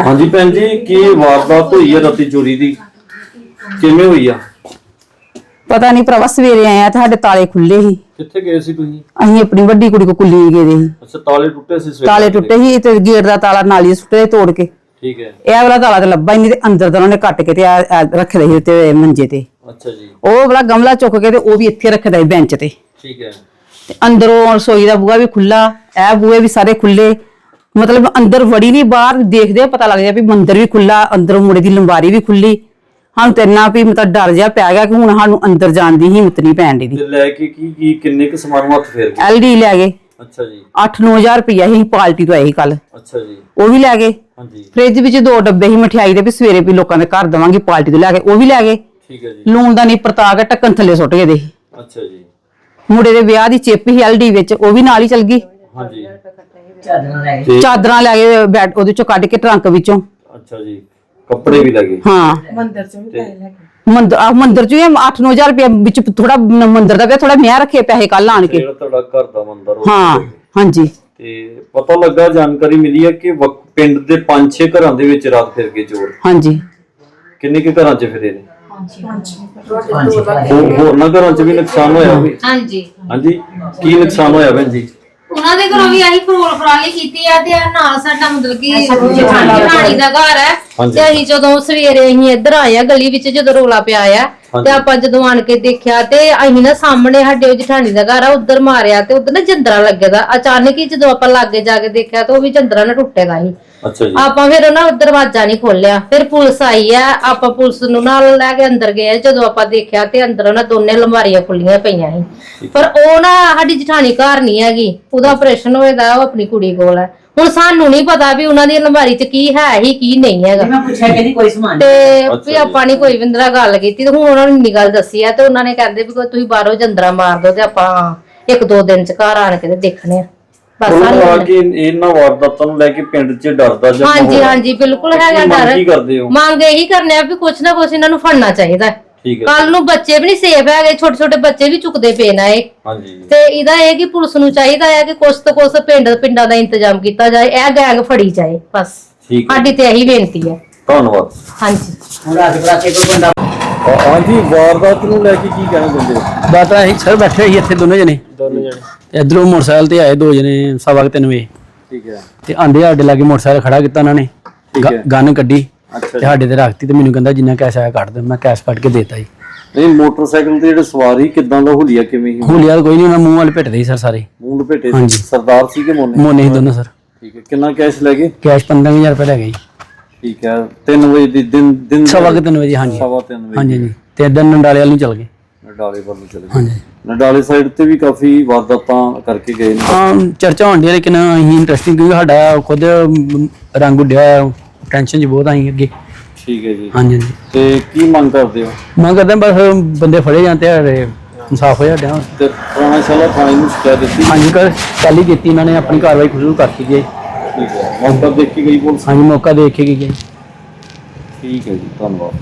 ਹਾਂਜੀ ਭੈਣ ਜੀ ਕੀ ਵਾਰਦਾਤ ਹੋਈ ਹੈ ਰਾਤੀ ਚੋਰੀ ਦੀ? ਕਿਵੇਂ ਹੋਈ ਆ? ਪਤਾ ਨਹੀਂ ਭਰਾਵਾ ਸਵੇਰੇ ਆਇਆ ਤੇ ਸਾਡੇ ਤਾਲੇ ਖੁੱਲੇ ਸੀ। ਕਿੱਥੇ ਗਏ ਸੀ ਤੁਸੀਂ? ਅਸੀਂ ਆਪਣੀ ਵੱਡੀ ਕੁੜੀ ਕੋ ਕੁੱਲੀ ਗਏ ਦੇ ਸੀ। ਅੱਛਾ ਤਾਲੇ ਟੁੱਟੇ ਸੀ ਸਵੇਰੇ ਤਾਲੇ ਟੁੱਟੇ ਸੀ ਤੇ ਗੇਟ ਦਾ ਤਾਲਾ ਨਾਲੀ ਸੁੱਟੇ ਤੋੜ ਕੇ। ਠੀਕ ਹੈ। ਇਹ ਵਾਲਾ ਤਾਲਾ ਤੇ ਲੱਭਾ ਹੀ ਨਹੀਂ ਤੇ ਅੰਦਰ ਦਾ ਉਹਨੇ ਕੱਟ ਕੇ ਤੇ ਰੱਖ ਲਈ ਤੇ ਮੰਜੇ ਤੇ। ਅੱਛਾ ਜੀ। ਉਹ ਵਾਲਾ ਗਮਲਾ ਚੁੱਕ ਕੇ ਤੇ ਉਹ ਵੀ ਇੱਥੇ ਰੱਖਦਾ ਸੀ ਬੈਂਚ ਤੇ। ਠੀਕ ਹੈ। ਤੇ ਅੰਦਰੋਂ ਰਸੋਈ ਦਾ ਬੂਹਾ ਵੀ ਖੁੱਲਾ ਇਹ ਬੂਹੇ ਵੀ ਸਾਰੇ ਖੁੱਲੇ ਮਤਲਬ ਅੰਦਰ ਵੜੀ ਨਹੀਂ ਬਾਹਰ ਦੇਖਦੇ ਆ ਪਤਾ ਲੱਗ ਜਾ ਵੀ ਮੰਦਰ ਵੀ ਖੁੱਲਾ ਅੰਦਰੋਂ ਮੁੰਡੇ ਦੀ ਲੰਬਾਰੀ ਵੀ ਖੁੱਲੀ ਸਾਨੂੰ ਤੇ ਇੰਨਾ ਵੀ ਮਤਲਬ ਡਰ ਜਿਹਾ ਪੈ ਗਿਆ ਕਿ ਹੁਣ ਸਾਨੂੰ ਅੰਦਰ ਜਾਣ ਦੀ ਹਿੰਮਤ ਨਹੀਂ ਪੈਣ ਦੀ। ਤੇ ਲੈ ਕੇ ਕੀ ਕੀ ਕਿੰਨੇ ਕੁ ਸਮਾਨ ਨੂੰ ਹੱਥ ਫੇਰ ਗਏ? ਐਲਡੀ ਲੈ ਗਏ। ਅੱਛਾ ਜੀ। 8-9000 ਰੁਪਇਆ ਹੀ ਪਾਰਟੀ ਤੋਂ ਆਏ ਸੀ ਕੱਲ। ਅੱਛਾ ਜੀ। ਉਹ ਵੀ ਲੈ ਗਏ। ਹਾਂਜੀ। ਫ੍ਰਿਜ ਵਿੱਚ ਦੋ ਡੱਬੇ ਹੀ ਮਠਿਆਈ ਦੇ ਵੀ ਸਵੇਰੇ ਵੀ ਲੋਕਾਂ ਦੇ ਘਰ ਦਵਾਂਗੇ ਪਾਰਟੀ ਤੋਂ ਲੈ ਕੇ ਉਹ ਵੀ ਲੈ ਗਏ। ਠੀਕ ਹੈ ਜੀ। ਲੂਣ ਦਾ ਨਹੀਂ ਪਰਤਾ ਕੇ ਢੱਕਣ ਥੱਲੇ ਸੁੱਟ ਗਏ ਦੇ। ਅੱਛਾ ਜੀ। ਮੁੰਡੇ ਦੇ ਵਿਆਹ ਦੀ ਚਿੱਪ ਹੀ ਐਲਡੀ ਵਿੱਚ ਉਹ ਵੀ ਨਾਲ ਹੀ ਚਲ ਗਈ। ਹਾਂਜੀ। ਚਾਦਰਾਂ ਲੈ ਗਏ ਬੈਡ ਉਹਦੇ ਚੋਂ ਕੱਢ ਕੇ ਟਰੰਕ ਵਿੱਚੋਂ। ਅੱਛਾ ਜੀ ਕੱਪੜੇ ਵੀ ਲੱਗੇ ਹਾਂ। ਮੰਦਰ ਚ ਵੀ ਪੈਸੇ ਲੈ ਕੇ। ਮੰਦਰ ਆ ਮੰਦਰ ਚ 8-9000 ਰੁਪਏ ਵਿੱਚ ਥੋੜਾ ਮੰਦਰ ਦਾ ਪਿਆ ਥੋੜਾ ਮੈਂ ਰੱਖੇ ਪੈਸੇ ਕੱਲ ਆਣ ਕੇ। ਜਿਹੜਾ ਤੁਹਾਡਾ ਘਰ ਦਾ ਮੰਦਰ ਹਾਂ ਹਾਂਜੀ। ਤੇ ਪਤਾ ਲੱਗਾ ਜਾਣਕਾਰੀ ਮਿਲੀ ਹੈ ਕਿ ਵਕ- ਪਿੰਡ ਦੇ 5-6 ਘਰਾਂ ਦੇ ਵਿੱਚ ਰਾਤ ਫਿਰ ਗਏ ਚੋਰ। ਹਾਂਜੀ। ਕਿੰਨੇ ਕੁ ਘਰਾਂ 'ਚ ਫਿਰੇ ਨੇ? ਹਾਂਜੀ ਹੋਰ ਹੋਰ ਨਾ ਘਰਾਂ 'ਚ ਵੀ ਨੁਕਸਾਨ ਹੋਇਆ ਹੋਵੇ? ਹਾਂਜੀ। ਹਾਂਜੀ ਕੀ ਨੁਕਸਾਨ ਹੋਇਆ ਭੈਣ ਜੀ? ਉਹਨਾਂ ਦੇ ਘਰੋਂ ਵੀ ਆਹੀ ਫਰੋਲ ਫਰਾਲੀ ਕੀਤੀ ਆ ਤੇ ਆਹ ਨਾਲ ਸਾਡਾ ਮਤਲਬ ਕਿ ਜਠਾਣੀ ਦਾ ਘਰ ਹੈ ਹਾਂਜੀ। ਤੇ ਅਸੀਂ ਜਦੋਂ ਸਵੇਰੇ ਅਸੀਂ ਇੱਧਰ ਆਏ ਆ ਗਲੀ ਵਿੱਚ ਜਦੋਂ ਰੋਲਾ ਪਿਆ ਆ ਹਾਂਜੀ। ਤੇ ਆਪਾਂ ਜਦੋਂ ਆਣ ਕੇ ਦੇਖਿਆ ਤੇ ਅਸੀਂ ਨਾ ਸਾਹਮਣੇ ਸਾਡੇ ਉਹ ਜਠਾਣੀ ਦਾ ਘਰ ਆ ਉਧਰ ਮਾਰਿਆ ਤੇ ਉਧਰ ਨਾ ਜੰਦਰਾ ਲੱਗਦਾ ਅਚਾਨਕ ਹੀ ਜਦੋਂ ਆਪਾਂ ਲਾਗੇ ਜਾ ਕੇ ਦੇਖਿਆ ਤੇ ਉਹ ਵੀ ਜੰਦਰਾ ਨਾ ਟੁੱਟੇ ਦਾ ਸੀ ਅੱਛਾ ਜੀ। ਆਪਾਂ ਫਿਰ ਉਹਨਾਂ ਦਰਵਾਜ਼ਾ ਨਹੀਂ ਖੋਲਿਆ ਫਿਰ ਪੁਲਿਸ ਆਈ ਆ ਆਪਾਂ ਪੁਲਿਸ ਨੂੰ ਨਾਲ ਲੈ ਕੇ ਅੰਦਰ ਗਏ ਜਦੋਂ ਆਪਾਂ ਦੇਖਿਆ ਤੇ ਅੰਦਰ ਉਹਨਾਂ ਦੋਨੇ ਲੰਬਾਰੀਆਂ ਖੁੱਲੀਆਂ ਪਈਆਂ ਸੀ। ਪਰ ਉਹ ਨਾ ਸਾਡੀ ਜਠਾਣੀ ਘਰ ਨਹੀਂ ਹੈਗੀ। ਉਹਦਾ ਆਪਰੇਸ਼ਨ ਹੋਏਦਾ ਉਹ ਆਪਣੀ ਕੁੜੀ ਕੋਲ ਹੈ ਹੁਣ ਸਾਨੂੰ ਨਹੀਂ ਪਤਾ ਵੀ ਉਹਨਾਂ ਦੀ ਅਲਮਾਰੀ 'ਚ ਕੀ ਹੈ ਹੀ ਕੀ ਨਹੀਂ ਹੈਗਾ। ਮੈਂ ਪੁੱਛਿਆ ਕਹਿੰਦੀ ਕੋਈ ਸਮਾਨ ਤੇ ਵੀ। ਆਪਾਂ ਨਹੀਂ ਕੋਈ ਵਿੰਦਰਾ ਗੱਲ ਕੀਤੀ ਤੇ ਹੁਣ ਉਹਨਾਂ ਨੇ ਇੰਨੀ ਗੱਲ ਦੱਸੀ ਆ ਤੇ ਉਹਨਾਂ ਨੇ ਕਹਿੰਦੇ ਵੀ ਕੋਈ ਤੁਸੀਂ ਬਾਹਰੋਂ ਜੰਦਰਾ ਮਾਰ ਦੋ ਤੇ ਆਪਾਂ ਇੱਕ ਦੋ ਦਿਨ 'ਚ ਘਰ ਆਣ ਕੇ ਤੇ ਦੇਖਣੇ ਆ। ਆ ਸਾਨੂੰ ਕਿ ਇਹਨਾਂ ਵਾਰਦਾਤਾਂ ਨੂੰ ਲੈ ਕੇ ਪਿੰਡ 'ਚ ਡਰਦਾ ਜਾਂ ਹਾਂਜੀ ਹਾਂਜੀ ਬਿਲਕੁਲ ਹੈਗਾ ਡਰ। ਕੀ ਕਰਦੇ ਹੋ? ਮੰਗ ਇਹੀ ਕਰਨੇ ਆ ਵੀ ਕੁਛ ਨਾ ਕੁਛ ਇਹਨਾਂ ਨੂੰ ਫੜਨਾ ਚਾਹੀਦਾ। ਹੈ ਠੀਕ ਹੈ। ਕੱਲ ਨੂੰ ਬੱਚੇ ਵੀ ਨਹੀਂ ਸੇਫ ਹੈਗੇ ਛੋਟੇ ਛੋਟੇ ਬੱਚੇ ਵੀ ਚੁੱਕਦੇ ਪਏ ਨਾ ਇਹ। ਹਾਂਜੀ। ਤੇ ਇਹਦਾ ਇਹ ਕਿ ਪੁਲਿਸ ਨੂੰ ਚਾਹੀਦਾ ਹੈ ਕਿ ਕੁਛ ਤੋਂ ਕੁਛ ਪਿੰਡ ਪਿੰਡਾਂ ਦਾ ਇੰਤਜ਼ਾਮ ਕੀਤਾ ਜਾਏ ਇਹ ਗੈਂਗ ਫੜੀ ਜਾਏ ਬਸ। ਠੀਕ ਹੈ। ਸਾਡੀ ਤੇ ਇਹੀ ਬੇਨਤੀ ਹੈ। ਧੰਨਵਾਦ। ਹਾਂਜੀ। ਹਾਂਜੀ ਵਾਰਦਾਤ ਨੂੰ ਲੈ ਕੇ ਕੀ ਕਹਿਣਾ ਚਾਹੁੰਦੇ ਹੋ? ਬਾਤਾਂ ਅਸੀਂ ਸਰ ਬੈਠੇ ਸੀ ਇੱਥੇ ਦੋਨੋਂ ਜਣੇ। ਦੋਨੋਂ ਜਣੇ। ਇਧਰੋਂ ਮੋਟਰਸਾਈਕਲ ਤੇ ਆਏ ਦੋ ਜਣੇ ਸਵਾ ਕੁ ਤਿੰਨ ਵਜੇ। ਠੀਕ ਹੈ। ਤੇ ਆਂਦੇ ਸਾਡੇ ਲਾਗੇ ਮੋਟਰਸਾਈਕਲ ਖੜਾ ਕੀਤਾ ਉਹਨਾਂ ਨੇ। ਠੀਕ ਹੈ। ਗਨ ਕੱਢੀ ਅੱਛਾ ਤੇ ਜੀ। ਸਾਡੇ ਤੇ ਰੱਖਤੀ ਤੇ ਮੈਨੂੰ ਕਹਿੰਦਾ ਜਿੰਨਾ ਕੈਸ਼ ਆਇਆ ਕੱਢ ਦੇ ਮੈਂ ਕੈਸ਼ ਕੱਢ ਕੇ ਦੇਤਾ ਜੀ। ਨਹੀਂ ਮੋਟਰਸਾਈਕਲ ਤੇ ਜਿਹੜੇ ਸਵਾਰੀ ਕਿਦਾਂ ਦਾ ਹੁਲੀਆ ਕਿਵੇਂ ਸੀ? ਹੁਣ ਯਾਰ ਕੋਈ ਨਹੀਂ ਉਹਨਾਂ ਮੂੰਹ ਵਾਲੇ ਭਿੱਟਦੇ ਸੀ ਸਰ ਸਾਰੇ। ਮੂੰਡ ਭੇਟੇ ਸੀ? ਹਾਂਜੀ। ਸਰਦਾਰ ਸੀ ਕਿ ਮੋਨੇ? ਮੋਨੇ ਸੀ ਦੋਨੋਂ ਸਰ। ਠੀਕ ਹੈ। ਕਿੰਨਾ ਕੈਸ਼ ਲੈ ਗਏ? ਕੈਸ਼ 15000 ਰੁਪਏ ਲੈ ਗਏ ਜੀ। ਠੀਕ ਹੈ। 3 ਵਜੇ ਦੀ ਦਿਨ ਦਿਨ ਸਵਾ ਕੁ ਤਿੰਨ ਵਜੇ ਹਾਂਜੀ। ਸਵਾ 3 ਵਜੇ। ਹਾਂਜੀ ਹਾਂਜੀ। ਤੇ ਇਦਾਂ ਨੰਡਾਲੇ ਵਾਲ ਨੂੰ ਚੱਲ ਗਏ। ਨਡਾਲੇ ਵੱਲ ਨੂੰ ਚਲੇ ਗਏ। ਹਾਂਜੀ। ਨਡਾਲੇ ਸਾਈਡ ਤੇ ਵੀ ਕਾਫੀ ਵਾਰਦਾਤਾਂ ਕਰਕੇ ਗਏ ਨੇ। ਹਾਂ ਚਰਚਾ ਹੁੰਦੀ ਹੈ ਲੇਕਿਨ ਅਸੀਂ ਇੰਟਰਸਟਿੰਗ ਕਿਉਂਕਿ ਸਾਡਾ ਖੁਦ ਰੰਗ ਉੱਡਿਆ ਟੈਨਸ਼ਨ ਜੀ ਬਹੁਤ ਆਈ ਅੱਗੇ। ਠੀਕ ਹੈ ਜੀ। ਹਾਂਜੀ ਹਾਂਜੀ। ਤੇ ਕੀ ਮੰਗ ਕਰਦੇ ਹੋ? ਮੈਂ ਕਹਿੰਦਾ ਬਸ ਬੰਦੇ ਫੜੇ ਜਾਂਦੇ ਆ ਤੇ ਇਨਸਾਫ ਹੋ ਜਾਣਾ ਤੇ ਪੁਰਾਣਾ ਸ਼ਾਲਾ ਥਾਣੇ ਨੂੰ ਸ਼ਿਕਾਇਤ ਦਿੱਤੀ? ਹਾਂਜੀ ਕਰ ਕੱਲ ਹੀ ਕੀਤੀ ਇਹਨਾਂ ਨੇ ਆਪਣੀ ਕਾਰਵਾਈ ਸ਼ੁਰੂ ਕਰਤੀ ਜੀ ਠੀਕ ਹੈ। ਮੌਕਾ ਦੇਖ ਕੇ ਗਈ ਪੁਲਿਸ? ਹਾਂਜੀ ਮੌਕਾ ਦੇਖ ਕੇ ਗਏ ਠੀਕ ਹੈ ਜੀ ਧੰਨਵਾਦ।